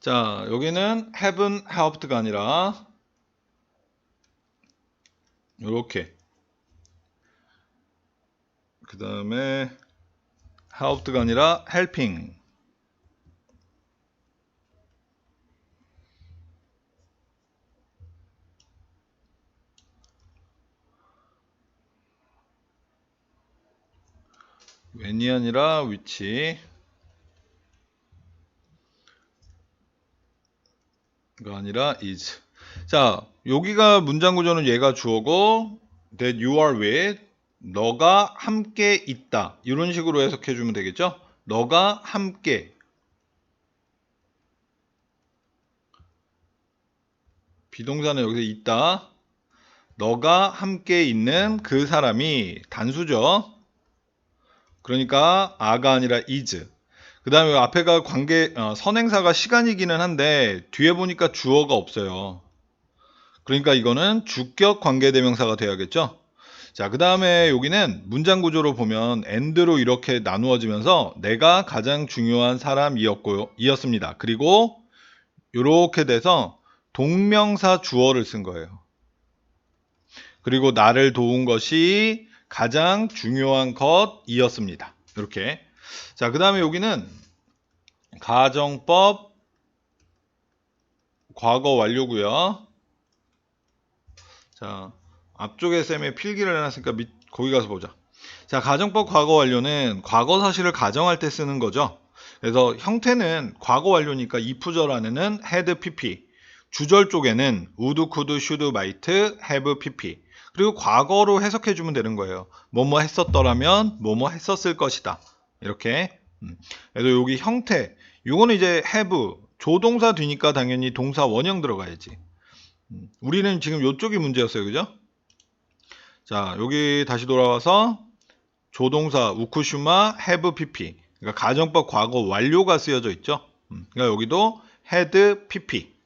자, 여기는 haven't helped가 아니라 요렇게 그 다음에 helped가 아니라 helping when이 아니라 which 가 아니라 is. 자, 여기가 문장 구조는 얘가 주어고 that you are with 너가 함께 있다. 이런 식으로 해석해 주면 되겠죠? 너가 함께 비동사는 여기서 있다. 너가 함께 있는 그 사람이 단수죠. 그러니까 아가 아니라 is. 그 다음에 앞에가 관계, 어, 선행사가 시간이기는 한데 뒤에 보니까 주어가 없어요. 그러니까 이거는 주격 관계대명사가 돼야겠죠. 자, 그 다음에 여기는 문장 구조로 보면 and로 이렇게 나누어지면서 내가 가장 중요한 사람이었고요, 이었습니다. 그리고 이렇게 돼서 동명사 주어를 쓴 거예요. 그리고 나를 도운 것이 가장 중요한 것이었습니다. 이렇게. 자, 그 다음에 여기는 가정법 과거 완료고요. 자, 앞쪽에 쌤의 필기를 해놨으니까 밑, 거기 가서 보자. 자, 가정법 과거 완료는 과거 사실을 가정할 때 쓰는 거죠. 그래서 형태는 과거 완료니까 이프절 안에는 had pp, 주절 쪽에는 would, could, should, might, have pp. 그리고 과거로 해석해 주면 되는 거예요. 뭐뭐 했었더라면 뭐뭐 했었을 것이다. 이렇게. 음. 그래서 여기 형태, 요거는 이제 have 조동사 뒤니까 당연히 동사 원형 들어가야지. 음. 우리는 지금 요쪽이 문제였어요. 그죠? 자, 여기 다시 돌아와서 조동사 우쿠슈마 have pp. 그러니까 가정법 과거 완료가 쓰여져 있죠. 음. 그러니까 여기도 had pp.